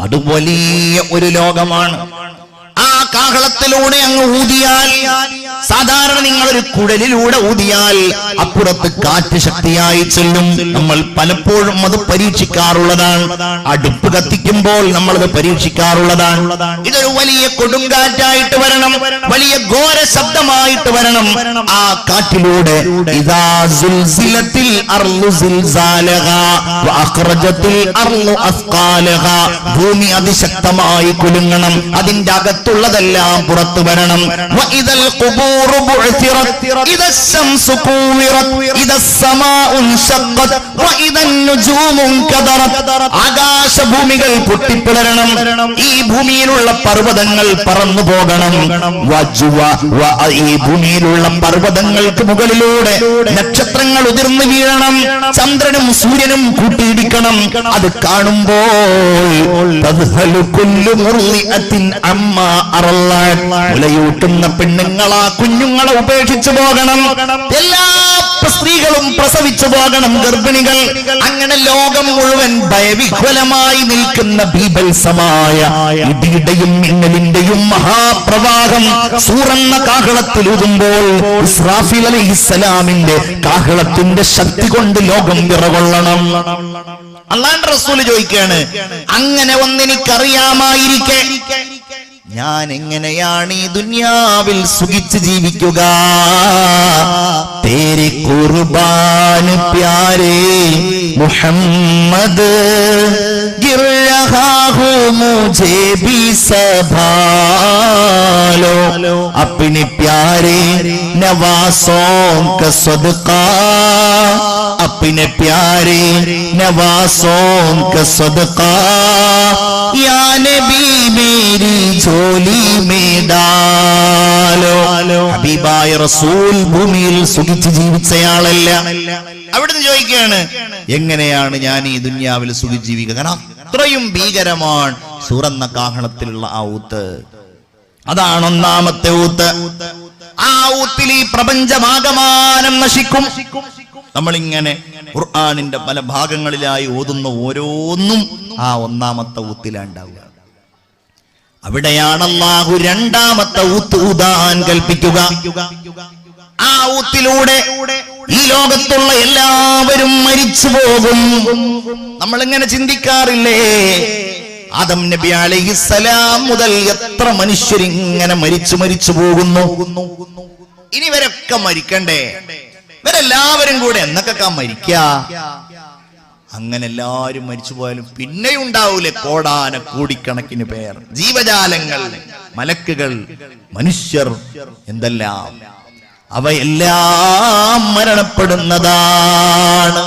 അത് വലിയ ഒരു ലോകമാണ്. ആ കാഹളത്തിലൂടെ അങ്ങ് ഊതിയാൽ സാധാരണ നിങ്ങൾ ഒരു കുഴലിലൂടെ ഊതിയാൽ അപ്പുറത്ത് കാറ്റ് ശക്തിയായി ചെല്ലും. നമ്മൾ പലപ്പോഴും അത് പരീക്ഷിക്കാറുള്ളതാണ്. അടുപ്പ് കത്തിക്കുമ്പോൾ നമ്മൾ അത് പരീക്ഷിക്കാറുള്ളതാണ്. ഇതൊരു വലിയ കൊടുങ്കാറ്റായിട്ട് വരണം. വലിയ ഘോര ശബ്ദമായിട്ട് വരണം. ആ കാറ്റിലൂടെ സുൽസിലത്തിൽ ഭൂമി അതിശക്തമായി കുലുങ്ങണം. അതിന്റെ അകത്തുള്ളതെല്ലാം പുറത്തു വരണം. ആകാശഭൂമികൾ പൊട്ടിപ്പിളരണം. ഈ ഭൂമിയിലുള്ള പർവതങ്ങൾ പറന്നു പോകണം. ഈ ഭൂമിയിലുള്ള പർവതങ്ങൾക്ക് മുകളിലൂടെ നക്ഷത്രങ്ങൾ ഉതിർന്നു വീഴണം. ചന്ദ്രനും സൂര്യനും കൂട്ടിയിടിക്കണം. അത് കാണുമ്പോൾ അമ്മാ. മുലയൂട്ടുന്ന പെണ്ണുങ്ങളാ കുഞ്ഞുങ്ങളെ ഉപേക്ഷിച്ചു പോകണം. എല്ലാ സ്ത്രീകളും പ്രസവിച്ചു പോകണം ഗർഭിണികൾ. അങ്ങനെ ലോകം മുഴുവൻ ഭയവിഹ്വലമായി നിൽക്കുന്ന ബീഭത്സമായ ഇടിയുടെയും മിന്നലിന്റെയും മഹാപ്രവാഹം സൂറന്ന കാഹളത്തിലൂതുമ്പോൾ ഇസ്രാഫിൽ ഇസ്രാഫിൽ അലൈഹിസ്സലാമിന്റെ കാഹളത്തിന്റെ ശക്തി കൊണ്ട് ലോകം വിറകൊള്ളണം. അള്ളാന്റെ റസൂൽ ചോദിക്കുകയാണ് അങ്ങനെ ഒന്നെനിക്കറിയാമായിരിക്കെ? ഞാൻ എങ്ങനെയാണ് ഈ ദുന്യാവിൽ സുഖിച്ച് ജീവിക്കുക? തേരി കുർബാൻ പ്യാരേ മുഹമ്മദ് ഗിർഹാഹു മുജേ ബി സഭാല अपने प्यारे नवासों का सदका अपने प्यारे नवासों का सदका या नबी मेरी झोली में डालो ഹബീബായ റസൂൽ ഭൂമിയിൽ സുഖിച്ച് ജീവിച്ചയാളല്ല അവിടുന്ന് ചോദിക്കുകയാണ് എങ്ങനെയാണ് ഞാൻ ഈ ദുന്യാവിൽ സുഖിച്ച് ജീവിക്കുക കാരണം അത്രയും ഭീകരമാണ് സൂറന്ന കാഹളത്തിലുള്ള ആ ഊത്ത് അതാണ് ഒന്നാമത്തെ ഊത്ത്. ആ ഊത്തിൽ ഈ പ്രപഞ്ചമാകമാനം നശിക്കും. നമ്മളിങ്ങനെ ഖുർആാനിന്റെ പല ഭാഗങ്ങളിലായി ഓതുന്ന ഓരോന്നും ആ ഒന്നാമത്തെ ഊത്തിലുണ്ടാവുക. അവിടെയാണ് അള്ളാഹു രണ്ടാമത്തെ ഊത്ത് ഊതാൻ കൽപ്പിക്കുക. ആ ഊത്തിലൂടെ ഈ ലോകത്തുള്ള എല്ലാവരും മരിച്ചു പോകും. നമ്മളിങ്ങനെ ചിന്തിക്കാറില്ലേ? ആദം നബി അലൈഹിസ്സലാം മുതൽ എത്ര മനുഷ്യരിങ്ങനെ മരിച്ചു മരിച്ചു പോകുന്നു? ഇനി ഇവരൊക്കെ മരിക്കണ്ടേ? ഇവരെല്ലാവരും കൂടെ എന്നൊക്കെ മരിക്ക? അങ്ങനെ എല്ലാവരും മരിച്ചു പോയാലും പിന്നെ ഉണ്ടാവൂലേ കോടാന കോടിക്കണക്കിന് പേർ. ജീവജാലങ്ങൾ മലക്കുകൾ മനുഷ്യർ എന്തെല്ലാം? അവയെല്ലാം മരണപ്പെടുന്നതാണ്.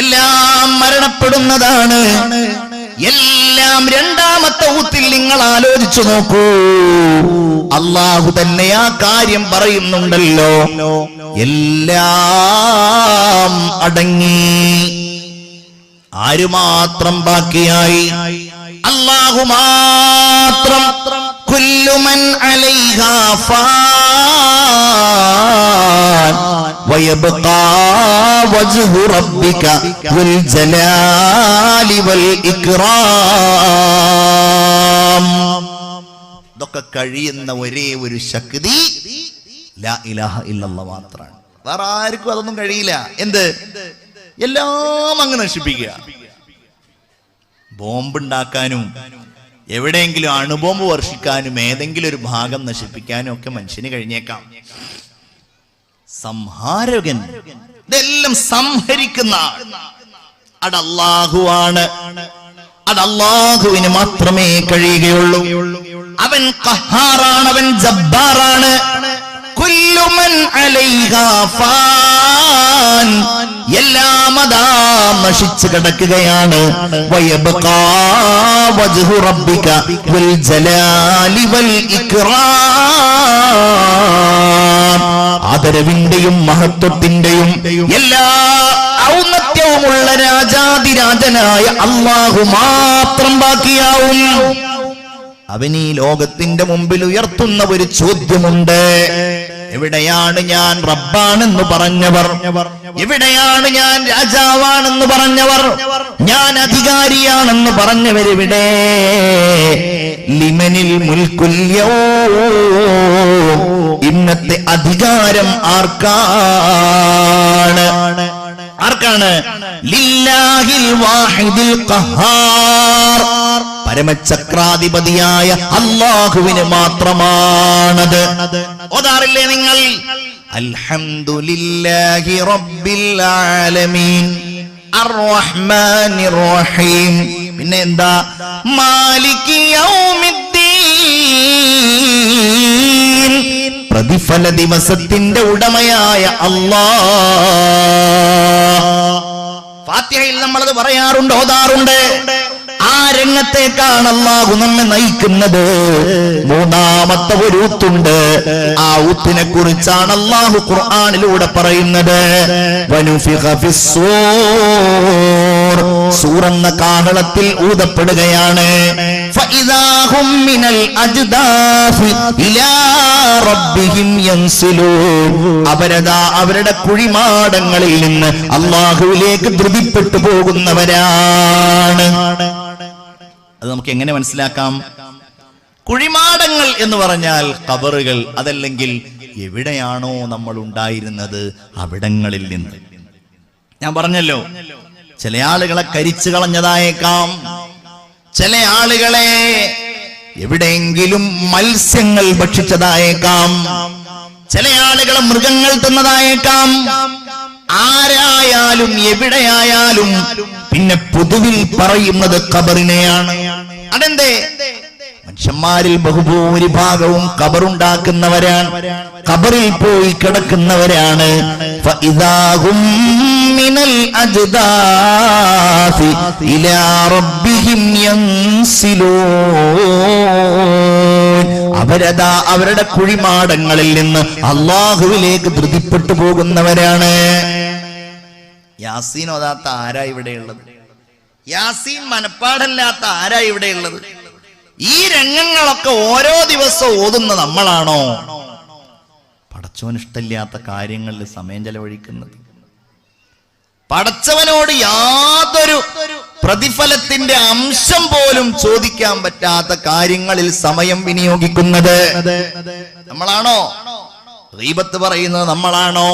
എല്ലാം മരണപ്പെടുന്നതാണ്. എല്ലാം രണ്ടാമത്തെ ഊത്തിൽ നിങ്ങൾ ആലോചിച്ചു നോക്കൂ. അള്ളാഹു തന്നെ ആ കാര്യം പറയുന്നുണ്ടല്ലോ. എല്ലാം അടങ്ങി. ആരുമാത്രം ബാക്കിയായി? അള്ളാഹു മാത്രം. ഇതൊക്കെ കഴിയുന്ന ഒരേ ഒരു ശക്തി ലാ ഇലാഹ വേറെ ആർക്കും അതൊന്നും കഴിയില്ല. എന്ത്? എല്ലാം അങ്ങ് നശിപ്പിക്കുക. ബോംബുണ്ടാക്കാനും എവിടെയെങ്കിലും അണുബോംബ് വർഷിക്കാനും ഏതെങ്കിലും ഒരു ഭാഗം നശിപ്പിക്കാനും ഒക്കെ മനുഷ്യന് കഴിഞ്ഞേക്കാം. സംഹാരകൻ. ഇതെല്ലാം സംഹരിക്കുന്ന. അത് അള്ളാഹുവാണ് അത് അള്ളാഹുവിന് മാത്രമേ കഴിയുകയുള്ളൂ. അവൻ കഹാറാണ് അവൻ ജബ്ബാറാണ്. എല്ലാം അതാ നശിച്ചു കിടക്കുകയാണ്. ആദരവിന്റെയും മഹത്വത്തിന്റെയും എല്ലാ ഔന്നത്യവുമുള്ള രാജാതിരാജനായ അള്ളാഹു മാത്രം ബാക്കിയാവും. അവൻ ഈ ലോകത്തിന്റെ മുമ്പിൽ ഉയർത്തുന്ന ഒരു ചോദ്യമുണ്ട്. എവിടെയാണ് ഞാൻ റബ്ബാണെന്ന് പറഞ്ഞവർ? എവിടെയാണ് ഞാൻ രാജാവാണെന്ന് പറഞ്ഞവർ? ഞാൻ അധികാരിയാണെന്ന് പറഞ്ഞവരെവിടെ ലിമനിൽ മുൽക്കുല്യോ ഇന്നത്തെ അധികാരം ആർക്കാണ്? ആർക്കാണ്? ലില്ലാഹിൽ വാഹിദിൽ ഖഹാർ. പരമചക്രാധിപതിയായ അള്ളാഹുവിന് മാത്രമാണത്. ഓതാറില്ലേ നിങ്ങൾ? അൽഹംദുലില്ലാഹി റബ്ബിൽ ആലമീൻ. റഹീം പിന്നെ എന്താ? മാലിക് യൗമിദ്ദീൻ. പ്രതിഫല ദിവസത്തിന്റെ ഉടമയായ അള്ളാ ഫാത്തിഹയിൽ നമ്മളത് പറയാറുണ്ട് ഓതാറുണ്ട്. രംഗത്തേക്കാണ് അള്ളാഹു നമ്മെ നയിക്കുന്നത്. മൂന്നാമത്തെ ഒരു ഊത്തുണ്ട്. ആ ഊത്തിനെ കുറിച്ചാണ് അള്ളാഹു ഖുർആാനിലൂടെ പറയുന്നത്. സൂറന്ന കാഹളത്തിൽ ഊതപ്പെടുകയാണ്. അവരതാ അവരുടെ കുഴിമാടങ്ങളിൽ നിന്ന് അള്ളാഹുവിലേക്ക് ധൃതിപ്പെട്ടു പോകുന്നവരാണ്. അത് നമുക്ക് എങ്ങനെ മനസ്സിലാക്കാം? കുഴിമാടങ്ങൾ എന്ന് പറഞ്ഞാൽ കബറുകൾ അതല്ലെങ്കിൽ എവിടെയാണോ നമ്മൾ ഉണ്ടായിരുന്നത് അവിടങ്ങളിൽ നിന്ന്. ഞാൻ പറഞ്ഞല്ലോ ചില ആളുകളെ കരിച്ചു കളഞ്ഞതായേക്കാം. ചില ആളുകളെ എവിടെയെങ്കിലും മത്സ്യങ്ങൾ ഭക്ഷിച്ചതായേക്കാം. ചില ആളുകളെ മൃഗങ്ങൾ തിന്നതായേക്കാം. ആരായാലും എവിടെയായാലും പിന്നെ പൊതുവിൽ പറയുന്നത് ഖബറിനെയാണ്. അതെന്തേ? മനുഷ്യന്മാരിൽ ബഹുഭൂരിഭാഗവും കബറുണ്ടാക്കുന്നവരാണ് കബറിൽ പോയി കിടക്കുന്നവരാണ്. അവരതാ അവരുടെ കുഴിമാടങ്ങളിൽ നിന്ന് അള്ളാഹുവിലേക്ക് ധൃതിപ്പെട്ടു പോകുന്നവരാണ്. യാസീൻ ഓതാത്ത ആരാ ഇവിടെയുള്ളത് യാസീൻ മനപ്പാടല്ലാത്ത ആരാ ഇവിടെയുള്ളത് ഈ രംഗങ്ങളൊക്കെ ഓരോ ദിവസവും ഓതുന്ന നമ്മളാണോ? പടച്ചോൻ ഇഷ്ടമില്ലാത്ത കാര്യങ്ങളിൽ സമയം ചെലവഴിക്കുന്നത്. പടച്ചവനോട് യാതൊരു പ്രതിഫലത്തിന്റെ അംശം പോലും ചോദിക്കാൻ പറ്റാത്ത കാര്യങ്ങളിൽ സമയം വിനിയോഗിക്കുന്നത്. നമ്മളാണോ? റീബത്ത് പറയുന്നത് നമ്മളാണോ?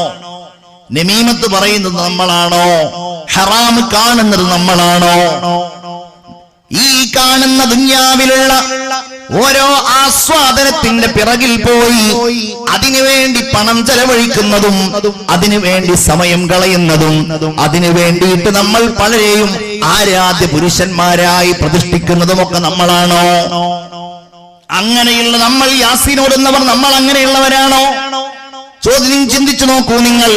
നമീമത്ത് പറയുന്നത് നമ്മളാണോ? ഹറാം കാണുന്നത് നമ്മളാണോ? ഈ കാണുന്ന ദുന്യാവിലുള്ള ഓരോ ആസ്വാദനത്തിന്റെ പിറകിൽ പോയി അതിനുവേണ്ടി പണം ചെലവഴിക്കുന്നതും അതിനുവേണ്ടി സമയം കളയുന്നതും അതിനു വേണ്ടിയിട്ട് നമ്മൾ പലരെയും ആരാധ്യ പുരുഷന്മാരായി പ്രതിഷ്ഠിക്കുന്നതുമൊക്കെ നമ്മളാണോ? അങ്ങനെയുള്ള നമ്മൾ യാസീനോടുന്നവർ നമ്മൾ അങ്ങനെയുള്ളവരാണോ? ചോദ്യം ചിന്തിച്ചു നോക്കൂ നിങ്ങൾ.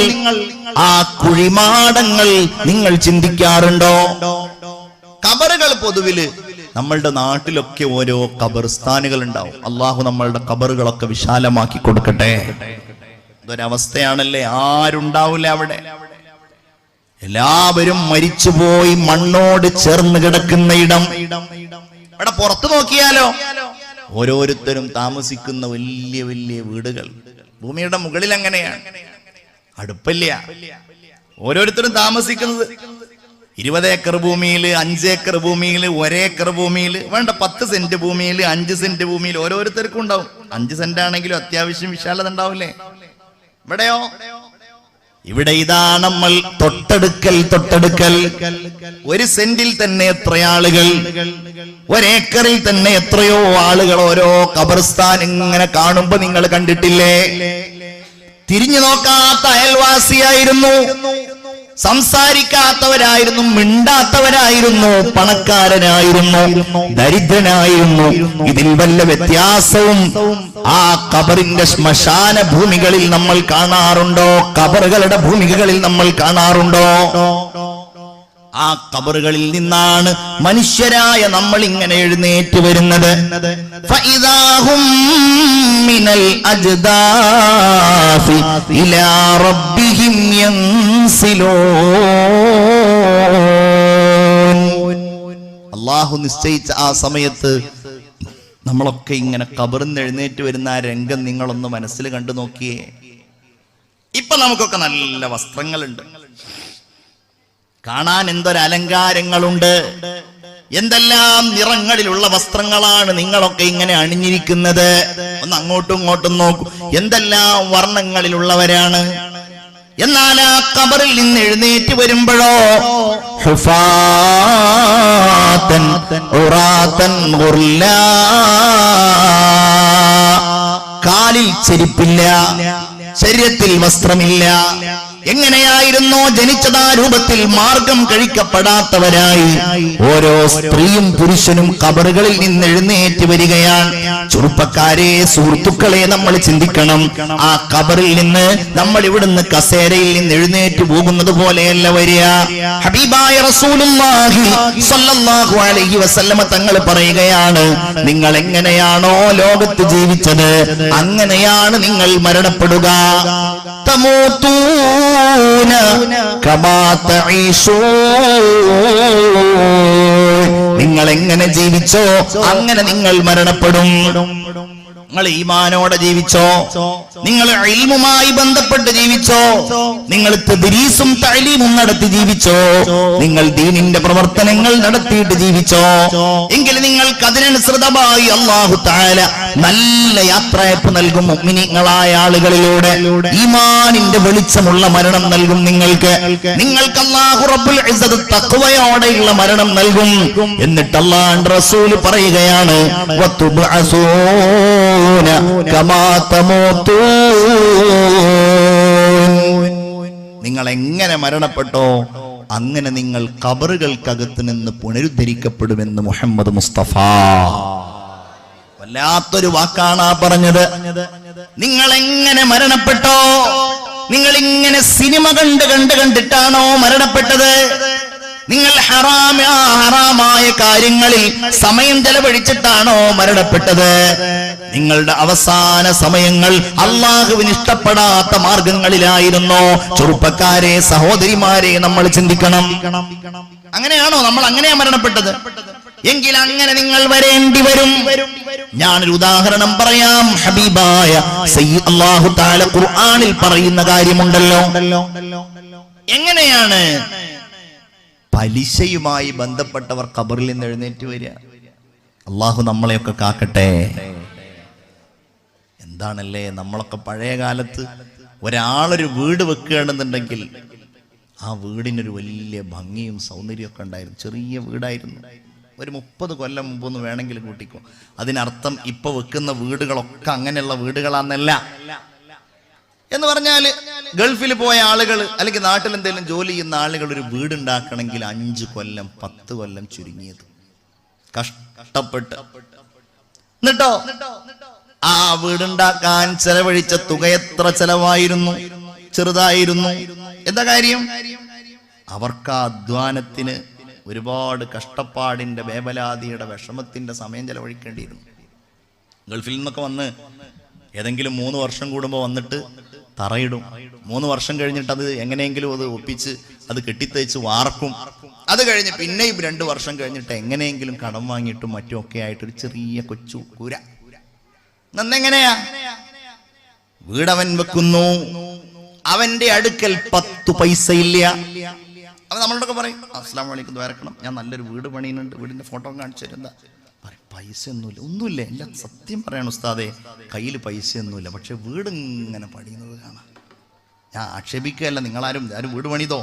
ആ കുഴിമാടങ്ങൾ നിങ്ങൾ ചിന്തിക്കാറുണ്ടോ? കബറുകൾ പൊതുവിൽ നമ്മളുടെ നാട്ടിലൊക്കെ ഓരോ കബർസ്ഥാനുകൾ ഉണ്ടാവും അള്ളാഹു നമ്മളുടെ കബറുകളൊക്കെ വിശാലമാക്കി കൊടുക്കട്ടെ. ഇതൊരവസ്ഥയാണല്ലേ? ആരുണ്ടാവില്ല അവിടെ? എല്ലാവരും മരിച്ചുപോയി മണ്ണോട് ചേർന്ന് കിടക്കുന്ന ഇടം. ഇവിടെ പുറത്തു നോക്കിയാലോ? ഓരോരുത്തരും താമസിക്കുന്ന വലിയ വലിയ വീടുകൾ. ഭൂമിയുടെ മുകളിൽ അങ്ങനെയാണ്. അടുപ്പില്ല. ഓരോരുത്തരും താമസിക്കുന്നത്. ഇരുപത് ഏക്കർ ഭൂമിയിൽ അഞ്ച് ഏക്കർ ഭൂമിയിൽ ഒരേക്കർ ഭൂമിയിൽ വേണ്ട പത്ത് സെന്റ് ഭൂമിയിൽ അഞ്ച് സെന്റ് ഭൂമിയിൽ ഓരോരുത്തർക്കും ഉണ്ടാവും. അഞ്ച് സെന്റ് ആണെങ്കിലും അത്യാവശ്യം വിശാലത ഉണ്ടാവില്ലേ? ഇവിടെയോ? ഇവിടെ ഇതാ നമ്മൾ തൊട്ടടുക്കൽ തൊട്ടടുക്കൽ. ഒരു സെന്റിൽ തന്നെ എത്ര ആളുകൾ ഒരേക്കറിൽ തന്നെ എത്രയോ ആളുകൾ ഓരോ കബർസ്ഥാൻ ഇങ്ങനെ കാണുമ്പോ നിങ്ങൾ കണ്ടിട്ടില്ലേ? തിരിഞ്ഞു നോക്കാത്ത അയൽവാസിയായിരുന്നു. സംസാരിക്കാത്തവരായിരുന്നു മിണ്ടാത്തവരായിരുന്നു പണക്കാരനായിരുന്നു ദരിദ്രനായിരുന്നു. ഇതിൽ വല്ല വ്യത്യാസവും ആ കബറിന്റെ ശ്മശാന ഭൂമികളിൽ നമ്മൾ കാണാറുണ്ടോ? കബറുകളുടെ ഭൂമികളിൽ നമ്മൾ കാണാറുണ്ടോ? ആ കബറുകളിൽ നിന്നാണ് മനുഷ്യരായ നമ്മൾ ഇങ്ങനെ എഴുന്നേറ്റ് വരുന്നത്. മിനൽ അജ്ദാഫി ഇലാ അള്ളാഹു നിശ്ചയിച്ച ആ സമയത്ത് നമ്മളൊക്കെ ഇങ്ങനെ കബറിന്ന് എഴുന്നേറ്റ് വരുന്ന ആ രംഗം നിങ്ങളൊന്ന് മനസ്സിൽ കണ്ടു നോക്കിയേ. ഇപ്പൊ നമുക്കൊക്കെ നല്ല വസ്ത്രങ്ങളുണ്ട്. കാണാൻ എന്തൊരലങ്കാരങ്ങളുണ്ട്. എന്തെല്ലാം നിറങ്ങളിലുള്ള വസ്ത്രങ്ങളാണ് നിങ്ങളൊക്കെ ഇങ്ങനെ അണിഞ്ഞിരിക്കുന്നത്? ഒന്ന് അങ്ങോട്ടും ഇങ്ങോട്ടും നോക്കൂ. എന്തെല്ലാം വർണങ്ങളിലുള്ളവരാണ്? എന്നാൽ ആ കബറിൽ നിന്ന് എഴുന്നേറ്റ് വരുമ്പോഴോ ഹുഫാത്തൻ ഉറാത്തൻ ഗുർലാ. കാലിൽ ചെരിപ്പില്ല ശരീരത്തിൽ വസ്ത്രമില്ല എങ്ങനെയായിരുന്നോ ജനിച്ചതാ രൂപത്തിൽ മാർഗം കഴിക്കപ്പെടാത്തവരായി. ഓരോ സ്ത്രീയും പുരുഷനും കബറുകളിൽ നിന്ന് എഴുന്നേറ്റ് വരികയാണ്. ചെറുപ്പക്കാരെ സുഹൃത്തുക്കളെ നമ്മൾ ചിന്തിക്കണം. ആ കബറിൽ നിന്ന് നമ്മൾ ഇവിടുന്ന് കസേരയിൽ നിന്ന് എഴുന്നേറ്റ് പോകുന്നത് പോലെയല്ല വരിക. അലൈഹി വസല്ലമ തങ്ങൾ പറയുകയാണ് നിങ്ങൾ എങ്ങനെയാണോ ലോകത്ത് ജീവിച്ചത് അങ്ങനെയാണ് നിങ്ങൾ മരണപ്പെടുക. തമൂത്തൂന كما تعيشون നിങ്ങൾ എങ്ങനെ ജീവിച്ചോ അങ്ങനെ നിങ്ങൾ മരണപ്പെടും. നിങ്ങൾ ഈമാനോടെ ജീവിച്ചോ? നിങ്ങൾ ഇൽമുമായി ബന്ധപ്പെട്ട് ജീവിച്ചോ? നിങ്ങൾ തദ്രീസും തഴലീമും നടത്തി ജീവിച്ചോ? നിങ്ങൾ ദീനിന്റെ പ്രവർത്തനങ്ങൾ നടത്തിയിട്ട് ജീവിച്ചോ? എങ്കിൽ നിങ്ങൾക്ക് അതിനനുസൃതമായി അള്ളാഹു താല നല്ല യാത്രയപ്പ് നൽകും മുഅ്മിനീങ്ങളായ ആളുകളിലൂടെ. ഈമാനിന്റെ വെളിച്ചമുള്ള മരണം നൽകും നിങ്ങൾക്ക്. നിങ്ങൾക്ക് അള്ളാഹു റബ്ബുൽ തക്കുവയോടെയുള്ള മരണം നൽകും. എന്നിട്ട് അള്ളാഹ് റസൂൽ പറയുകയാണ് വത്തുബ്അസൂന കമാ നിങ്ങൾ എങ്ങനെ മരണപ്പെട്ടോ അങ്ങനെ നിങ്ങൾ കബറുകൾക്കകത്ത് നിന്ന് പുനരുദ്ധരിക്കപ്പെടുമെന്ന് മുഹമ്മദ് മുസ്തഫ. വല്ലാത്തൊരു വാക്കാണ് ആ പറഞ്ഞത്. നിങ്ങൾ എങ്ങനെ മരണപ്പെട്ടോ? നിങ്ങൾ ഇങ്ങനെ സിനിമ കണ്ട് കണ്ട് കണ്ടിട്ടാണോ മരണപ്പെട്ടത്? നിങ്ങൾ ഹറാമ ഹറാമായ കാര്യങ്ങളിൽ സമയം ചെലവഴിച്ചിട്ടാണോ മരണപ്പെട്ടത്? നിങ്ങളുടെ അവസാന സമയങ്ങൾ അള്ളാഹുവിന് ഇഷ്ടപ്പെടാത്ത മാർഗങ്ങളിലായിരുന്നോ. ചെറുപ്പക്കാരെ സഹോദരിമാരെ നമ്മൾ ചിന്തിക്കണം. അങ്ങനെയാണോ നമ്മൾ അങ്ങനെയാ മരണപ്പെട്ടത്? എങ്കിൽ അങ്ങനെ നിങ്ങൾ വരേണ്ടി വരും. ഞാനൊരു ഉദാഹരണം പറയാം. ഹബീബായ അള്ളാഹു താല ഖുർആാനിൽ പറയുന്ന കാര്യമുണ്ടല്ലോ. എങ്ങനെയാണ്? പലിശയുമായി ബന്ധപ്പെട്ടവർ ഖബറിൽ നിന്ന് എഴുന്നേറ്റ് വരിക. അള്ളാഹു നമ്മളെയൊക്കെ കാക്കട്ടെ. എന്താണല്ലേ നമ്മളൊക്കെ പഴയ കാലത്ത് ഒരാളൊരു വീട് വെക്കുകയാണെന്നുണ്ടെങ്കിൽ ആ വീടിനൊരു വലിയ ഭംഗിയും സൗന്ദര്യമൊക്കെ ഉണ്ടായിരുന്നു. ചെറിയ വീടായിരുന്നു. ഒരു മുപ്പത് കൊല്ലം മുമ്പൊന്ന് വേണമെങ്കിൽ കൂട്ടിക്കോ. അതിനർത്ഥം ഇപ്പൊ വെക്കുന്ന വീടുകളൊക്കെ അങ്ങനെയുള്ള വീടുകളാന്നല്ല. എന്ന് പറഞ്ഞാൽ ഗൾഫിൽ പോയ ആളുകൾ അല്ലെങ്കിൽ നാട്ടിൽ എന്തെങ്കിലും ജോലി ചെയ്യുന്ന ആളുകൾ ഒരു വീടുണ്ടാക്കണമെങ്കിൽ അഞ്ച് കൊല്ലം പത്ത് കൊല്ലം ചുരുങ്ങിയത്. കഷ്ടപ്പെട്ട്. എന്നിട്ടോ? ആ വീടുണ്ടാക്കാൻ ചെലവഴിച്ച തുക എത്ര ചെലവായിരുന്നു? ചെറുതായിരുന്നു. എന്താ കാര്യം? അവർക്ക് ആ അധ്വാനത്തിന് ഒരുപാട് കഷ്ടപ്പാടിന്റെ വേവലാതിയുടെ വിഷമത്തിന്റെ സമയം ചെലവഴിക്കേണ്ടിയിരുന്നു. ഗൾഫിൽ നിന്നൊക്കെ വന്ന് ഏതെങ്കിലും മൂന്ന് വർഷം കൂടുമ്പോൾ വന്നിട്ട് തറയിടും. മൂന്ന് വർഷം കഴിഞ്ഞിട്ട് അത് എങ്ങനെയെങ്കിലും അത് ഒപ്പിച്ച് അത് കെട്ടിത്തേച്ച് വാർക്കും. അത് കഴിഞ്ഞ് പിന്നെയും രണ്ട് വർഷം കഴിഞ്ഞിട്ട് എങ്ങനെയെങ്കിലും കടം വാങ്ങിയിട്ടും ആയിട്ട് ഒരു ചെറിയ കൊച്ചു കുര. നന്നെങ്ങനെയാ? വീടവൻ വെക്കുന്നു. അവന്റെ അടുക്കൽ പത്തു പൈസ ഇല്ല. അപ്പൊ നമ്മളോടൊക്കെ പറയും അസ്ലാം വലൈക്കും ദ്വാരക്കണം ഞാൻ നല്ലൊരു വീട് പണിയുന്നുണ്ട്. വീടിന്റെ ഫോട്ടോ കാണിച്ചു തരും എന്താ പറയും പൈസ ഒന്നുമില്ല എല്ലാം സത്യം പറയണം ഉസ്താദേ കയ്യിൽ പൈസ ഒന്നുമില്ല പക്ഷെ വീട് ഇങ്ങനെ പണിയുന്നത് കാണാം. ഞാൻ ആക്ഷേപിക്കുകയല്ല നിങ്ങളാരും ആരും വീട് പണിതോ?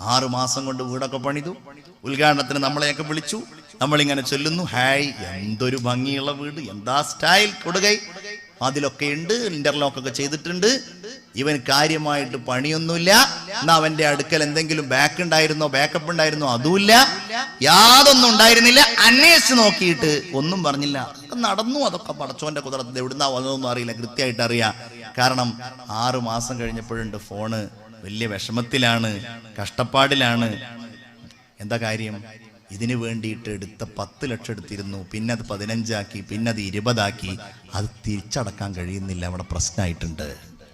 ആറ് മാസം കൊണ്ട് വീടൊക്കെ പണിതു. ഉദ്ഘാടനത്തിന് നമ്മളെയൊക്കെ വിളിച്ചു. നമ്മളിങ്ങനെ ചൊല്ലുന്നു. ഹായ് എന്തൊരു ഭംഗിയുള്ള വീട്. എന്താ സ്റ്റൈൽ? കൊടുകൈ. അതിലൊക്കെ ഉണ്ട് ഇന്റർലോക്ക് ഒക്കെ ചെയ്തിട്ടുണ്ട്. ഇവൻ കാര്യമായിട്ട് പണിയൊന്നുമില്ല. എന്നാ അവന്റെ അടുക്കൽ എന്തെങ്കിലും ബാക്ക് ഉണ്ടായിരുന്നോ ബാക്കപ്പ് ഉണ്ടായിരുന്നോ അതുമില്ല. യാതൊന്നും ഉണ്ടായിരുന്നില്ല. അന്വേഷിച്ച് നോക്കിയിട്ട് ഒന്നും പറഞ്ഞില്ല. അതൊക്കെ നടന്നു അതൊക്കെ പടച്ചോന്റെ കുതിരത്തിൽ എവിടുന്നാ വന്നതൊന്നും അറിയില്ല. കൃത്യമായിട്ട് അറിയാം. കാരണം ആറു മാസം കഴിഞ്ഞപ്പോഴുണ്ട് ഫോണ്. വലിയ വിഷമത്തിലാണ് കഷ്ടപ്പാടിലാണ്. എന്താ കാര്യം? ഇതിനു വേണ്ടിയിട്ട് എടുത്ത പത്ത് ലക്ഷം എടുത്തിരുന്നു. പിന്നെ അത് പതിനഞ്ചാക്കി പിന്നെ അത് ഇരുപതാക്കി. അത് തിരിച്ചടക്കാൻ കഴിയുന്നില്ല. അവിടെ പ്രശ്നമായിട്ടുണ്ട്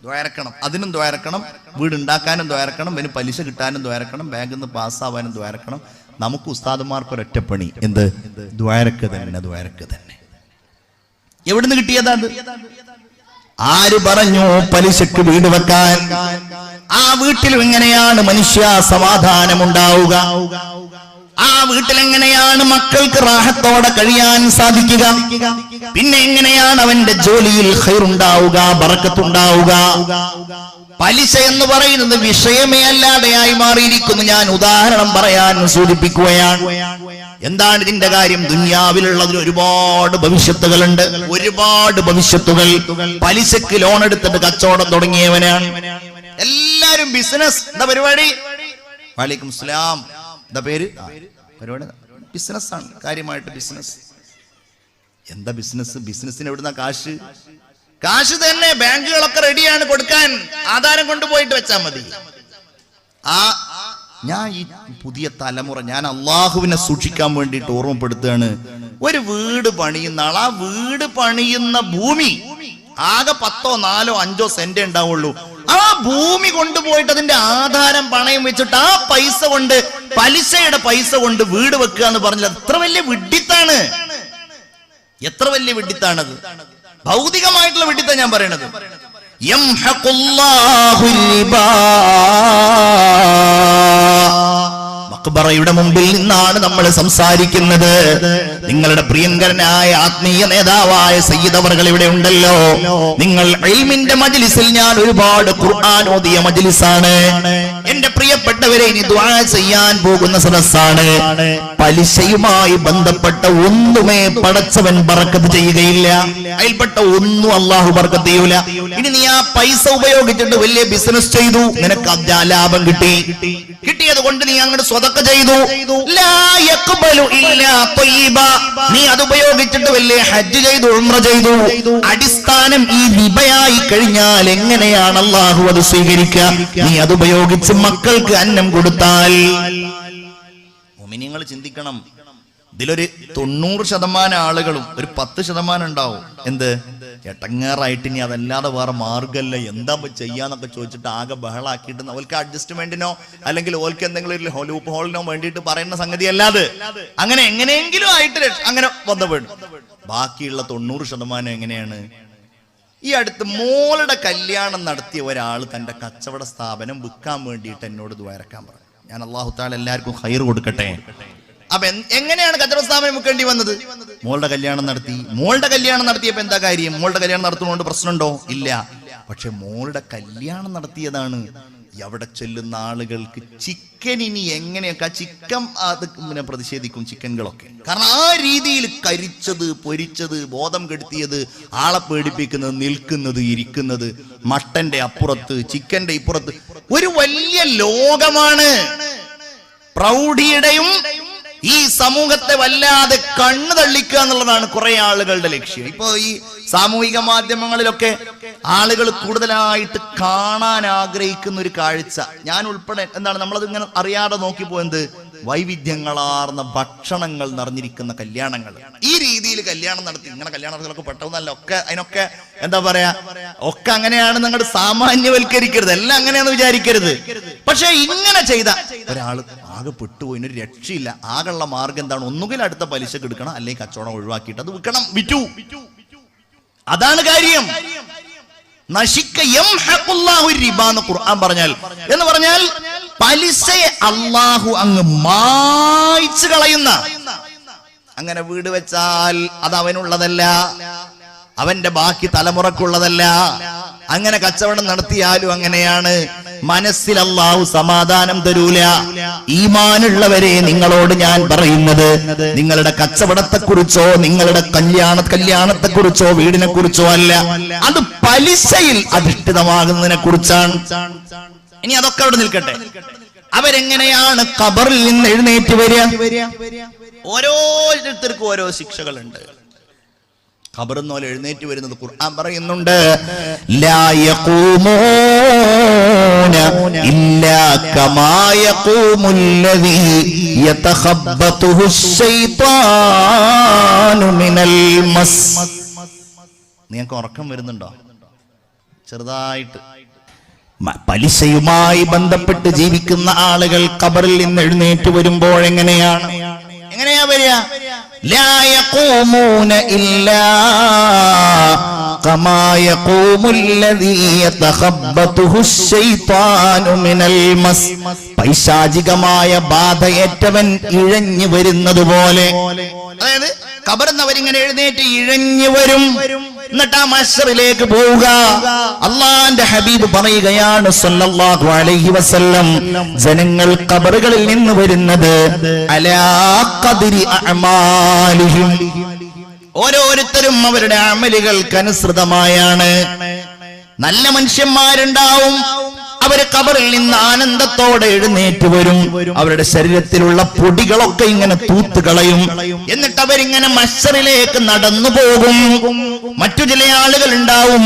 ദ്വാരക്കണം. അതിനും ദ്വാരക്കണം. വീട് ഉണ്ടാക്കാനും ദ്വാരക്കണം. പിന്നെ പലിശ കിട്ടാനും ദ്വാരക്കണം. ബാങ്കിൽ നിന്ന് പാസ്സാവാനും ദ്വാരക്കണം. നമുക്ക് ഉസ്താദുമാർക്ക് ഒരൊറ്റപ്പണി എന്ത്? ദ്വാരക്ക് തന്നെ ദ്വാരക്ക് തന്നെ. എവിടുന്ന് കിട്ടിയതാ ആര് പറഞ്ഞു പലിശക്ക് വീട് വെക്കാൻ? ആ വീട്ടിലും എങ്ങനെയാണ് മനുഷ്യ സമാധാനം ഉണ്ടാവുക ആ വീട്ടിൽ എങ്ങനെയാണ് മക്കൾക്ക് റാഹത്തോടെ കഴിയാൻ സാധിക്കുക? പിന്നെ എങ്ങനെയാണ് അവന്റെ ജോലിയിൽ ഹൈറുണ്ടാവുക ബറക്കത്തുണ്ടാവുക? പലിശ എന്ന് പറയുന്നത് വിഷയമേ അല്ലാതെയായി മാറിയിരിക്കുന്നു. ഞാൻ ഉദാഹരണം പറയാൻ സൂചിപ്പിക്കുകയാണ്. എന്താണ് ഇതിന്റെ കാര്യം? ദുന്യാവിലുള്ളതിൽ ഒരുപാട് ഭവിഷ്യത്തുകളുണ്ട്. ഒരുപാട് ഭവിഷ്യത്തുകൾ. പലിശക്ക് ലോൺ എടുത്തിട്ട് കച്ചവടം തുടങ്ങിയവനാണ്. എല്ലാരും ബിസിനസ് എന്താ പരിപാടി? വാലിക്കും സ്ലാം എന്താ പേര്? പരിപാടി ബിസിനസ്സാണ് കാര്യമായിട്ട് ബിസിനസ് എന്താ ബിസിനസ് ബിസിനസ്സിന് എവിടുന്ന കാശ്? കാശ് തന്നെ ബാങ്കുകളൊക്കെ റെഡിയാണ് കൊടുക്കാൻ. ആധാരം കൊണ്ടുപോയിട്ട് വെച്ചാൽ മതി. ആ ഞാൻ ഈ പുതിയ തലമുറ ഞാൻ അള്ളാഹുവിനെ സൂക്ഷിക്കാൻ വേണ്ടിയിട്ട് ഓർമ്മപ്പെടുത്തുകയാണ്. ഒരു വീട് പണിയുന്ന ആൾ ആ വീട് പണിയുന്ന ഭൂമി ആകെ പത്തോ നാലോ അഞ്ചോ സെന്റ് ഉണ്ടാവുള്ളൂ. ആ ഭൂമി കൊണ്ടുപോയിട്ട് അതിന്റെ ആധാരം പണയം വെച്ചിട്ട് ആ പൈസ കൊണ്ട് പലിശയുടെ പൈസ കൊണ്ട് വീട് വെക്കുക എന്ന് പറഞ്ഞാൽ എത്ര വലിയ വിഡ്ഢിത്താണ് എത്ര വലിയ വിഡ്ഢിത്താണത് ഭൗതികമായിട്ടുള്ള വിഡ്ഢിത്ത ഞാൻ പറയണത്. യംഹഖുല്ലാഹു റിബാ. മക്ബറയുടെ മുമ്പിൽ നിന്നാണ് നമ്മൾ സംസാരിക്കുന്നത്. നിങ്ങളുടെ പ്രിയങ്കരനായ ആത്മീയ നേതാവായ സയ്യിദ് അവർകൾ ഇവിടെ ഉണ്ടല്ലോ. നിങ്ങൾ ഇൽമിന്റെ മജ്ലിസിൽ ഞാൻ ഒരുപാട് ഖുർആൻ ഓതിയ മജ്ലിസാണ്. എന്റെ പ്രിയപ്പെട്ടവരെ ഇനി ദുആ ചെയ്യാൻ പോകുന്ന സദസ്സാണ്. പലിശയുമായി ബന്ധപ്പെട്ട ഒന്നുമേ പടച്ചവൻ പറക്കത്ത് ചെയ്യുകയില്ല. അതിൽപ്പെട്ട ഒന്നും അള്ളാഹു ബർക്കത്ത് ചെയ്യൂല. ഇനി നീ ആ പൈസ ഉപയോഗിച്ചിട്ട് വലിയ ബിസിനസ് ചെയ്തു. നിനക്ക് ലാഭം കിട്ടി. കിട്ടിയത് കൊണ്ട് നീ അങ്ങോട്ട് സ്വതക്ക ചെയ്തു. നീ അത് ഉപയോഗിച്ചിട്ട് വലിയ ഹജ്ജ് ചെയ്തു ഉംറ ചെയ്തു. അടിസ്ഥാനം ഈ നിബയായി കഴിഞ്ഞാൽ എങ്ങനെയാണ് അള്ളാഹു അത് സ്വീകരിക്കുക? നീ അത് ഉപയോഗിച്ച് മക്കൾക്ക് അന്നം കൊടുത്താൽ. നിങ്ങൾ ചിന്തിക്കണം. ഇതിലൊരു തൊണ്ണൂറ് ശതമാനം ആളുകളും ഒരു പത്ത് ശതമാനം ഉണ്ടാവും. എന്ത്? എട്ടങ്ങാറായിട്ട് ഇനി അതല്ലാതെ വേറെ മാർഗമല്ല. എന്താ ചെയ്യാന്നൊക്കെ ചോദിച്ചിട്ട് ആകെ ബഹളാക്കിയിട്ട് അവൾക്ക് അഡ്ജസ്റ്റ്മെന്റിനോ അല്ലെങ്കിൽ ഓൽക്ക് എന്തെങ്കിലും ഒരു ഹോളിനോ വേണ്ടിയിട്ട് പറയുന്ന സംഗതി അല്ലാതെ അങ്ങനെ എങ്ങനെയെങ്കിലും ആയിട്ട് അങ്ങനെ ബന്ധപ്പെടും ബാക്കിയുള്ള തൊണ്ണൂറ് ശതമാനം എങ്ങനെയാണ്? ഈ അടുത്ത് മോളുടെ കല്യാണം നടത്തിയ ഒരാൾ തന്റെ കച്ചവട സ്ഥാപനം വിൽക്കാൻ വേണ്ടിയിട്ട് എന്നോട് ദ്വാരക്കാൻ പറഞ്ഞു. ഞാൻ അള്ളാഹുത്താൽ എല്ലാവർക്കും ഹൈർ കൊടുക്കട്ടെ. അപ്പൊ എങ്ങനെയാണ് കച്ചവട സ്ഥാപനം വിൽക്കേണ്ടി വന്നത്? മോളുടെ കല്യാണം നടത്തി. മോളുടെ കല്യാണം നടത്തിയപ്പോ എന്താ കാര്യം? മോളുടെ കല്യാണം നടത്തുന്നതുകൊണ്ട് പ്രശ്നമുണ്ടോ? ഇല്ല. പക്ഷെ മോളുടെ കല്യാണം നടത്തിയതാണ് അവിടെ ചെല്ലുന്ന ആളുകൾക്ക് ചിക്കൻ ഇനി എങ്ങനെയൊക്കെ ചിക്കൻ അത് പിന്നെ പ്രതിഷേധിക്കും ചിക്കനുകളൊക്കെ കാരണം ആ രീതിയിൽ കരിച്ചത് പൊരിച്ചത് ബോധം കെടുത്തിയത് ആളെ പേടിപ്പിക്കുന്നത് നിൽക്കുന്നത് ഇരിക്കുന്നത് മട്ടന്റെ അപ്പുറത്ത് ചിക്കന്റെ ഇപ്പുറത്ത് ഒരു വലിയ ലോകമാണ്. പ്രൗഢിയുടെയും ഈ സമൂഹത്തെ വല്ലാതെ കണ്ണു തള്ളിക്കുക എന്നുള്ളതാണ് കുറെ ആളുകളുടെ ലക്ഷ്യം. ഇപ്പൊ ഈ സാമൂഹിക മാധ്യമങ്ങളിലൊക്കെ ആളുകൾ കൂടുതലായിട്ട് കാണാൻ ആഗ്രഹിക്കുന്ന ഒരു കാഴ്ച. ഞാൻ ഉൾപ്പെടെ എന്താണ് നമ്മളത് ഇങ്ങനെ അറിയാതെ നോക്കി പോയത്? വൈവിധ്യങ്ങളാർന്ന ഭക്ഷണങ്ങൾ നിറഞ്ഞിരിക്കുന്ന കല്യാണങ്ങൾ. ഈ രീതിയിൽ കല്യാണം നടത്തി ഇങ്ങനെ കല്യാണങ്ങളൊക്കെ പെട്ടെന്നല്ല ഒക്കെ അതിനൊക്കെ എന്താ പറയാ ഒക്കെ അങ്ങനെയാണ് നിങ്ങൾ സാമാന്യവൽക്കരിക്കരുത്. എല്ലാം അങ്ങനെയാണെന്ന് വിചാരിക്കരുത്. പക്ഷെ ഇങ്ങനെ ചെയ്ത ഒരാൾ ആകെ പെട്ടുപോയി ഒരു രക്ഷയില്ല. ആകെയുള്ള മാർഗം എന്താണ്? ഒന്നുകിൽ അടുത്ത പലിശ എടുക്കണം അല്ലെങ്കിൽ കച്ചവടം ഒഴിവാക്കിയിട്ട് അത് വിൽക്കണം. വിറ്റു. അതാണ് കാര്യം. നശിക്ക എന്ന് ഖുർആൻ പറഞ്ഞാൽ. എന്ന് പറഞ്ഞാൽ പലിശയെ അള്ളാഹു അങ്ങ് മായ്ച്ചു കളയുന്ന. അങ്ങനെ വീട് വെച്ചാൽ അത് അവനുള്ളതല്ല. അവന്റെ ബാക്കി തലമുറക്കുള്ളതല്ല. അങ്ങനെ കച്ചവടം നടത്തിയാലും അങ്ങനെയാണ്. മനസ്സിൽ അള്ളാഹു സമാധാനം തരൂല. ഈമാനുള്ളവരെ നിങ്ങളോട് ഞാൻ പറയുന്നത് നിങ്ങളുടെ കച്ചവടത്തെക്കുറിച്ചോ നിങ്ങളുടെ കല്യാണ കല്യാണത്തെക്കുറിച്ചോ വീടിനെ കുറിച്ചോ അല്ല. അത് പലിശയിൽ അധിഷ്ഠിതമാകുന്നതിനെ കുറിച്ചാണ് ഇനി അതൊക്കെ അവിടെ നിൽക്കട്ടെ. അവരെങ്ങനെയാണ് കബറിൽ നിന്ന് എഴുന്നേറ്റ് വരിക? ഓരോരുത്തർക്കും ഓരോ ശിക്ഷകളുണ്ട്. ഖബറിന്ന് പോലെ എഴുന്നേറ്റ് വരുന്നത് ഖുർആൻ പറയുന്നുണ്ട് ലാ إلا كما കമാ യഖൂമുല്ലദീ يتخبطه الشيطان മിനൽ മസ് നിങ്ങൾക്ക് ഉറക്കം വരുന്നുണ്ടോ? ചെറുതായിട്ട്. പലിശയുമായി ബന്ധപ്പെട്ട് ജീവിക്കുന്ന ആളുകൾ കബറിൽ നിന്ന് എഴുന്നേറ്റ് വരുമ്പോൾ എങ്ങനെയാണ്? എങ്ങനെയാ വരിക? പൈശാചികമായ ബാധയേറ്റവൻ ഇഴഞ്ഞു വരുന്നത് പോലെ. അതായത് കബർന്നവരിങ്ങനെ എഴുന്നേറ്റ് ഇഴഞ്ഞു വരും. എന്നിട്ട് ആ മഷറിലേക്ക് പോവുക. അള്ളാന്റെ ഹബീബ് പറയുകയാണ് സല്ലല്ലാഹു അലൈഹി വസല്ലം ജനങ്ങൾ കബറുകളിൽ നിന്ന് വരുന്നത് ഖദരി ഓരോരുത്തരും അവരുടെ അമലുകൾക്കനുസൃതമായാണ് നല്ല മനുഷ്യന്മാരുണ്ടാവും അവർ കബറിൽ നിന്ന് ആനന്ദത്തോടെ എഴുന്നേറ്റ് വരും. അവരുടെ ശരീരത്തിലുള്ള പൊടികളൊക്കെ ഇങ്ങനെ തൂത്ത് കളയും എന്നിട്ട് അവരിങ്ങനെ മഷറിലേക്ക് നടന്നു പോകും. മറ്റു ചില ആളുകൾ ഉണ്ടാവും.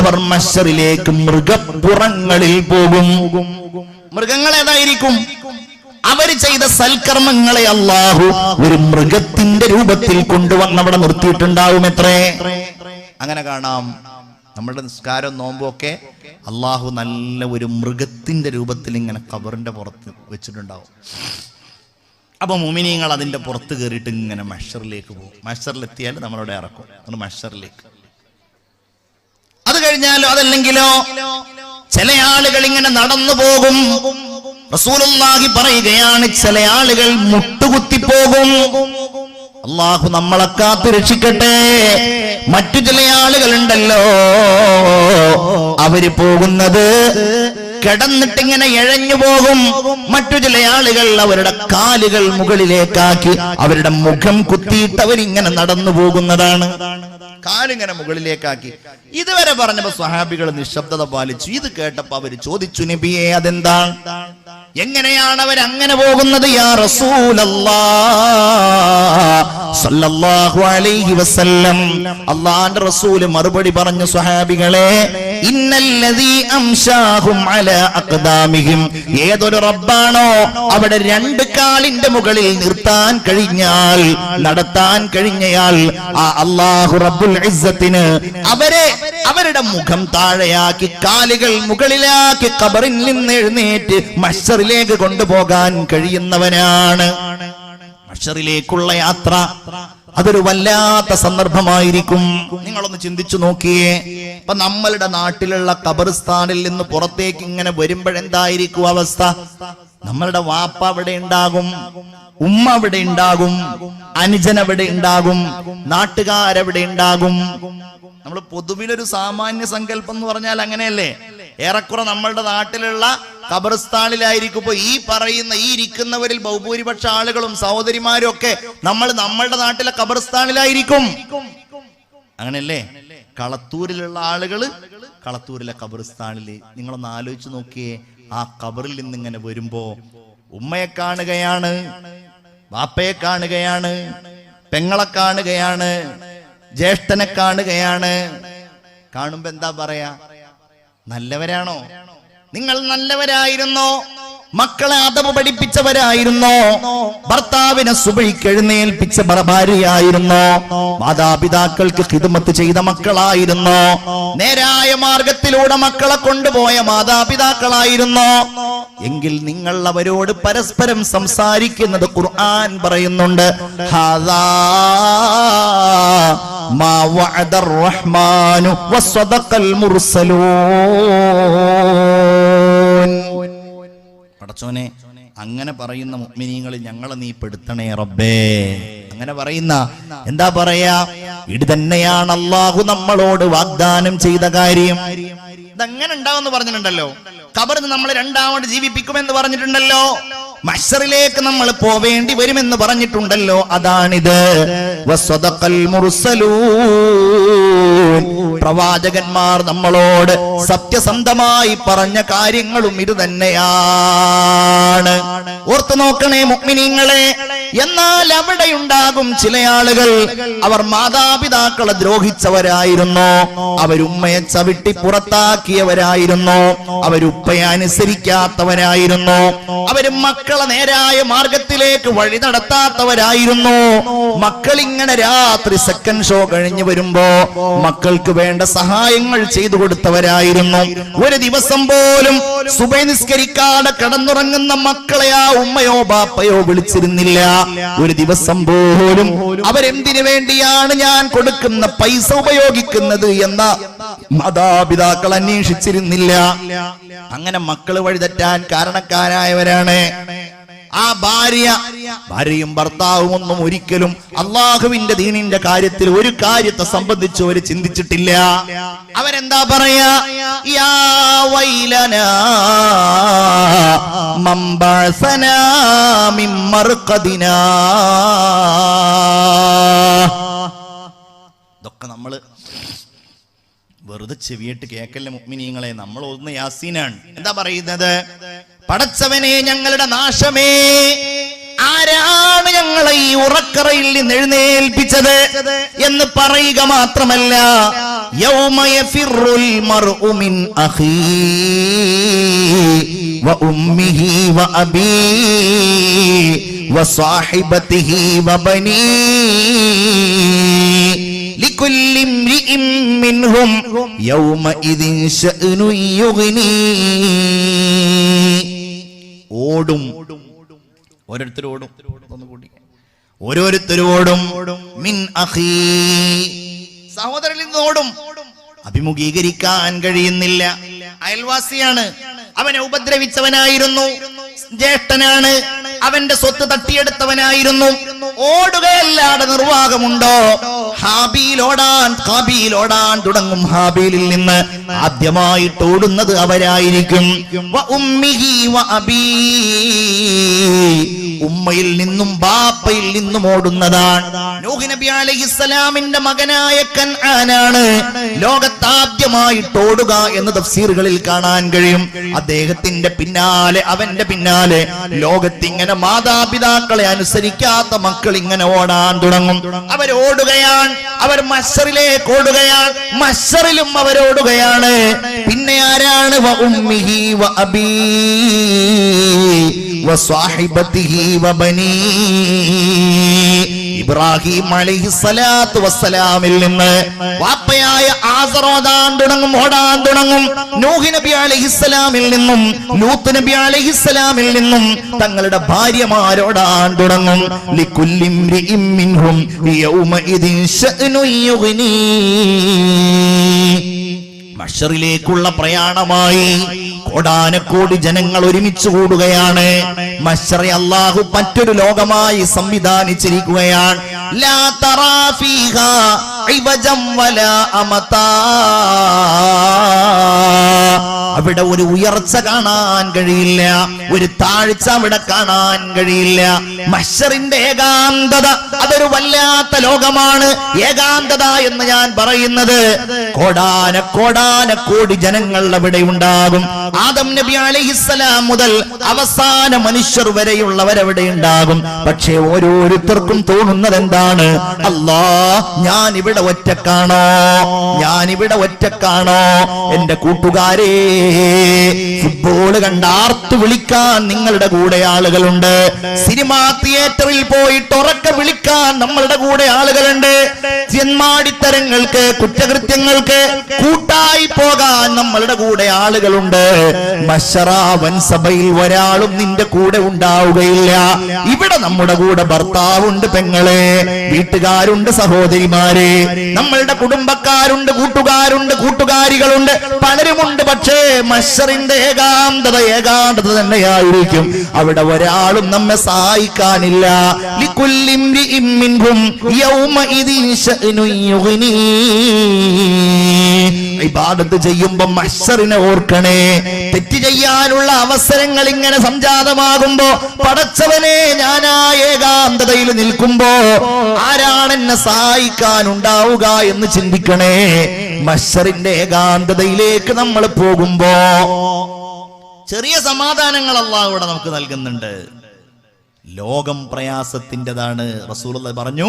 അവർ മഷറിലേക്ക് മൃഗപ്പുറങ്ങളിൽ പോകും. മൃഗങ്ങൾ ഏതായിരിക്കും? അവർ ചെയ്ത സൽക്കർമ്മങ്ങളെ അള്ളാഹു ഒരു മൃഗത്തിന്റെ രൂപത്തിൽ കൊണ്ടുവന്ന് അവിടെ നിർത്തിയിട്ടുണ്ടാവും എത്രേ അങ്ങനെ കാണാം. നമ്മുടെ നിസ്കാരം നോമ്പൊക്കെ അള്ളാഹു നല്ല ഒരു മൃഗത്തിന്റെ രൂപത്തിൽ ഇങ്ങനെ കബറിന്റെ പുറത്ത് വെച്ചിട്ടുണ്ടാവും. അപ്പൊ മുമിനിയങ്ങൾ അതിന്റെ പുറത്ത് കയറിയിട്ട് ഇങ്ങനെ മഷറിലേക്ക് പോകും. മഷറിലെത്തിയാൽ നമ്മളവിടെ ഇറക്കും. നമ്മൾ മഷറിലേക്ക്. അത് കഴിഞ്ഞാലോ അതല്ലെങ്കിലോ ചില ആളുകൾ ഇങ്ങനെ നടന്നു പോകും. റസൂലുള്ളാഹി പറയുകയാണ് ചില ആളുകൾ മുട്ടുകുത്തി പോകും. അള്ളാഹു നമ്മളെ കാത്ത് രക്ഷിക്കട്ടെ മറ്റു ചില ആളുകളുണ്ടല്ലോ. അവർ പോകുന്നത് കിടന്നിട്ടിങ്ങനെ ഇഴഞ്ഞു പോകും. മറ്റു ചില ആളുകൾ അവരുടെ കാലുകൾ മുകളിലേക്കാക്കി അവരുടെ മുഖം കുത്തിയിട്ട് അവരിങ്ങനെ നടന്നു പോകുന്നതാണ്. കാലിങ്ങനെ മുകളിലേക്കാക്കി. ഇതുവരെ പറഞ്ഞപ്പോ സ്വഹാബികൾ നിശബ്ദത പാലിച്ചു. ഇത് കേട്ടപ്പോ അവർ ചോദിച്ചു നബിയെ അതെന്താ? എങ്ങനെയാണ് അവർ അങ്ങനെ പോകുന്നത്? യാ അലൈഹി വസല്ലം. അള്ളാന്റെ റസൂൽ മറുപടി പറഞ്ഞു സ്വഹാബികളെ ഏതൊരു റബ്ബാണോ അവിടെ രണ്ട് കാലിന്റെ മുകളിൽ നിർത്താൻ കഴിഞ്ഞാൽ നടത്താൻ കഴിഞ്ഞയാൾ ആ അള്ളാഹു റബ്ബുൽ ഇസ്സത്തിന് അവരെ അവരുടെ മുഖം താഴെയാക്കി കാലുകൾ മുകളിലാക്കി കബറിൽ നിന്ന് എഴുന്നേറ്റ് മഷറിലേക്ക് കൊണ്ടുപോകാൻ കഴിയുന്നവനാണ്. മഷറിലേക്കുള്ള യാത്ര അതൊരു വല്ലാത്ത സന്ദർഭമായിരിക്കും. നിങ്ങളൊന്ന് ചിന്തിച്ചു നോക്കിയേ. ഇപ്പൊ നമ്മളുടെ നാട്ടിലുള്ള ഖബർസ്ഥാനിൽ നിന്ന് പുറത്തേക്ക് ഇങ്ങനെ വരുമ്പോഴെന്തായിരിക്കും അവസ്ഥ? നമ്മളുടെ വാപ്പ അവിടെ ഉണ്ടാകും ഉമ്മ അവിടെ ഉണ്ടാകും അനുജൻ അവിടെ ഉണ്ടാകും നാട്ടുകാരവിടെ ഉണ്ടാകും. നമ്മൾ പൊതുവിലൊരു സാമാന്യ സങ്കല്പം എന്ന് പറഞ്ഞാൽ അങ്ങനെയല്ലേ? ഏറെക്കുറെ നമ്മളുടെ നാട്ടിലുള്ള കബർസ്ഥാനിലായിരിക്കും ഇപ്പൊ ഈ പറയുന്ന ഈ ഇരിക്കുന്നവരിൽ ബഹുഭൂരിപക്ഷ ആളുകളും സഹോദരിമാരും ഒക്കെ നമ്മൾ നമ്മളുടെ നാട്ടിലെ കബർസ്ഥാനിലായിരിക്കും അങ്ങനെയല്ലേ? കളത്തൂരിലുള്ള ആളുകൾ കളത്തൂരിലെ കബർസ്ഥാനിൽ നിങ്ങളൊന്ന് ആലോചിച്ച് നോക്കിയേ ആ കബറിൽ നിന്ന് ഇങ്ങനെ വരുമ്പോ ഉമ്മയെ കാണുകയാണ് വാപ്പയെ കാണുകയാണ് പെങ്ങളെ കാണുകയാണ് ജ്യേഷ്ഠനെ കാണുകയാണ്. കാണുമ്പോ എന്താ പറയാ? നല്ലവരാണോ? നിങ്ങൾ നല്ലവരായിരുന്നോ? മക്കളെ അതവ് പഠിപ്പിച്ചവരായിരുന്നോ? ഭർത്താവിനെ സുബൈക്ക് എഴുന്നേൽപ്പിച്ച ഭ- ഭാര്യയായിരുന്നോ മാതാപിതാക്കൾക്ക് ഹിതുമത്ത് ചെയ്ത മക്കളായിരുന്നോ? നേരായ മാർഗത്തിലൂടെ മക്കളെ കൊണ്ടുപോയ മാതാപിതാക്കളായിരുന്നോ? എങ്കിൽ നിങ്ങൾ അവരോട് പരസ്പരം സംസാരിക്കുന്നത് ഖുർആൻ പറയുന്നുണ്ട്. മാ റഹ്മാനു വസദഖൽ മുർസലൂൻ. പടച്ചോനെ അങ്ങനെ പറയുന്ന മുഗ്മിനീങ്ങളിൽ ഞങ്ങളെ നീ പെടുത്തണേ റബ്ബേ. അങ്ങനെ പറയുന്ന എന്താ പറയാ? ഇത് തന്നെയാണ് അള്ളാഹു നമ്മളോട് വാഗ്ദാനം ചെയ്ത കാര്യം. ഇതങ്ങനെ ഉണ്ടാവുമെന്ന് പറഞ്ഞിട്ടുണ്ടല്ലോ. കബറിന് നമ്മൾ രണ്ടാമത് ജീവിപ്പിക്കുമെന്ന് പറഞ്ഞിട്ടുണ്ടല്ലോ. മഷറിലേക്ക് നമ്മൾ പോവേണ്ടി വരുമെന്ന് പറഞ്ഞിട്ടുണ്ടല്ലോ അതാണിത്. പ്രവാചകന്മാർ നമ്മളോട് സത്യസന്ധമായി പറഞ്ഞ കാര്യങ്ങളും ഇത് തന്നെയാണ്. ഓർത്തു നോക്കണേ മുഗ്മിനീങ്ങളെ എന്നാൽ അവിടെ ഉണ്ടാകും ചില ആളുകൾ. അവർ മാതാപിതാക്കളെ ദ്രോഹിച്ചവരായിരുന്നു. അവരുമ്മയെ ചവിട്ടി പുറത്താക്കിയവരായിരുന്നു. അവരുപ്പയെ അനുസരിക്കാത്തവരായിരുന്നു. അവർ മക്കളെ നേരായ മാർഗത്തിലേക്ക് വഴി നടത്താത്തവരായിരുന്നു. മക്കളിങ്ങനെ രാത്രി സെക്കൻഡ് ഷോ കഴിഞ്ഞു വരുമ്പോ മക്കൾക്ക് വേണ്ട സഹായങ്ങൾ ചെയ്തു കൊടുത്തവരായിരുന്നു. ഒരു ദിവസം പോലും സുബൈ നിസ്കരിക്കാതെ കടന്നുറങ്ങുന്ന മക്കളെ ആ ഉമ്മയോ ബാപ്പയോ വിളിച്ചിരുന്നില്ല. ഒരു ദിവസം പോലും അവരെന്തിനു വേണ്ടിയാണ് ഞാൻ കൊടുക്കുന്ന പൈസ ഉപയോഗിക്കുന്നത് എന്ന മാതാപിതാക്കൾ അന്വേഷിച്ചിരുന്നില്ല. അങ്ങനെ മക്കൾ വഴിതെറ്റാൻ കാരണക്കാരായവരാണ്. ആ ഭാര്യ ഭാര്യയും ഭർത്താവും ഒന്നും ഒരിക്കലും അള്ളാഹുവിന്റെ ദീനിന്റെ കാര്യത്തിൽ ഒരു കാര്യത്തെ സംബന്ധിച്ച് അവർ ചിന്തിച്ചിട്ടില്ല. അവരെന്താ പറയാ? ഇതൊക്കെ നമ്മൾ വെറുതെ ചെവിയിട്ട് കേക്കല്ലേ മുഗ്മിനീങ്ങളെ നമ്മൾ ഒന്ന് യാസീനാണ്. എന്താ പറയുന്നത്? പടച്ചവനെ ഞങ്ങളുടെ നാശമേ. ആരാണ് ഞങ്ങളെ ഈ ഉറക്കറയിൽ നിന്ന് എഴുന്നേൽപ്പിച്ചത് എന്ന് പറയുക മാത്രമല്ല. ഓടും ഓരോരുത്തരോടും ഓരോരുത്തരോടും മിൻ സഹോദരനിൽ നിന്നോടും അഭിമുഖീകരിക്കാൻ കഴിയുന്നില്ല. അയൽവാസിയാണ്. അവനെ ഉപദ്രവിച്ചവനായിരുന്നു. ജ്യേഷ്ഠനാണ്. അവന്റെ സ്വത്ത് തട്ടിയെടുത്തവനായിരുന്നു. ഓടുകയല്ലാതെ നിർവാഹമുണ്ടോ? ഹാബിയിൽ ഓടാൻ കാബിയിൽ ഓടാൻ തുടങ്ങും ഹാബിയിൽ നിന്ന്. ആദ്യമായിട്ട് ഓടുന്നത് അവരായിരിക്കും. ഉമ്മയിൽ നിന്നും ബാപ്പയിൽ നിന്നും ഓടുന്നതാണ്. നൂഹ് നബി അലൈഹിസ്സലാമിന്റെ മകനായ കൻആനാണ്. ലോകത്താദ്യമായിട്ട് ഓടുക എന്ന് തഫ്സീറുകളിൽ കാണാൻ കഴിയും. അദ്ദേഹത്തിന്റെ പിന്നാലെ അവന്റെ പിന്നാലെ ലോകത്തിങ്ങനെ മാതാപിതാക്കളെ അനുസരിക്കാത്ത മക്കൾ ഇങ്ങനെ ഓടാൻ തുടങ്ങും. അവരോടുകയാണ് അവർ മസ്സറിലേക്ക് ഓടുകയാണ്. മസ്സറിലും അവരോടുകയാണ് പിന്നെ ആരാണ്? ഇബ്രാഹിം അലൈഹിസ്സലാത്തു വസ്സലാമിൽ നിന്ന് വാപ്പയായ ആസർ ഓടാൻ തുടങ്ങും ഓടാൻ തുടങ്ങും. നൂഹി നബി അലഹിസ്സലാമിൽ നിന്നും ലൂത്ത് നബി അലഹിസ്സലാമിൽ നിന്നും തങ്ങളുടെ ഭാര്യമാരോടാൻ തുടങ്ങും. മഷറിലേക്കുള്ള പ്രയാണമായി കോടാനക്കോടി ജനങ്ങൾ ഒരുമിച്ച് കൂടുകയാണ്. മഷറി അള്ളാഹു മറ്റൊരു ലോകമായി സംവിധാനിച്ചിരിക്കുകയാണ്. അവിടെ ഒരു ഉയർച്ച കാണാൻ കഴിയില്ല ഒരു താഴ്ച അവിടെ കാണാൻ കഴിയില്ല. മഷറിന്റെ ഏകാന്തത അതൊരു വല്ലാത്ത ലോകമാണ്. ഏകാന്തത എന്ന് ഞാൻ പറയുന്നത് കോടാന കോടാന കോടി ജനങ്ങൾ അവിടെ ഉണ്ടാകും. ആദം നബി അലഹിസ്സലാം മുതൽ അവസാന മനുഷ്യർ വരെയുള്ളവരവിടെ ഉണ്ടാകും. പക്ഷേ ഓരോരുത്തർക്കും തോന്നുന്നത് എന്താണ്? അല്ലാ ഞാൻ ഇവിടെ ഒറ്റക്കാണോ? ഞാൻ ഇവിടെ ഒറ്റക്കാണോ? എന്റെ കൂട്ടുകാരെ ഫുട്ബോൾ കണ്ട് ആർത്തു വിളിക്കാൻ നിങ്ങളുടെ കൂടെ ആളുകളുണ്ട്. സിനിമ തിയേറ്ററിൽ പോയിട്ട് ഉറക്ക വിളിക്കാൻ നമ്മളുടെ കൂടെ ആളുകളുണ്ട്. ചെന്മാടിത്തരങ്ങൾക്ക് കുറ്റകൃത്യങ്ങൾക്ക് കൂട്ടായി പോകാൻ നമ്മളുടെ കൂടെ ആളുകളുണ്ട്. മഷറാവൻ സഭയിൽ ഒരാളും നിന്റെ കൂടെ ഉണ്ടാവുകയില്ല. ഇവിടെ നമ്മുടെ കൂടെ ഭർത്താവുണ്ട് പെങ്ങളെ വീട്ടുകാരുണ്ട് സഹോദരിമാരെ. നമ്മളുടെ കുടുംബക്കാരുണ്ട് കൂട്ടുകാരുണ്ട് കൂട്ടുകാരികളുണ്ട്. പലരുമുണ്ട് പക്ഷേ മഷറിന്റെ ഏകാന്തത ഏകാന്തത തന്നെയായിരിക്കും. അവിടെ ഒരാളും നമ്മെ സഹായിക്കാനില്ല. ഇബാദത്ത് ചെയ്യുമ്പോ മഷറിനെ ഓർക്കണേ. തെറ്റ് ചെയ്യാനുള്ള അവസരങ്ങൾ ഇങ്ങനെ സംജാതമാകുമ്പോ പടച്ചവനെ ആ ഏകാന്തതയിൽ നിൽക്കുമ്പോ ആരാണ് എന്നെ സഹായിക്കാൻ ഉണ്ടാവുക എന്ന് ചിന്തിക്കണേ. മഷറിന്റെ ഏകാന്തതയിലേക്ക് നമ്മൾ പോകുമ്പോ ചെറിയ സമാധാനങ്ങൾ അല്ലാഹു ഇവിടെ നമുക്ക് നൽകുന്നുണ്ട്. ലോകം പ്രയാസത്തിന്റെതാണ്. റസൂൽ പറഞ്ഞു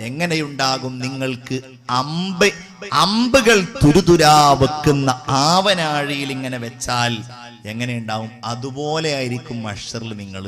എങ്ങനെയുണ്ടാകും നിങ്ങൾക്ക് അമ്പ് അമ്പുകൾ തുരുതുരാ വെക്കുന്ന ആവനാഴിയിൽ ഇങ്ങനെ വെച്ചാൽ എങ്ങനെയുണ്ടാവും? അതുപോലെ ആയിരിക്കും മഷറിൽ നിങ്ങൾ.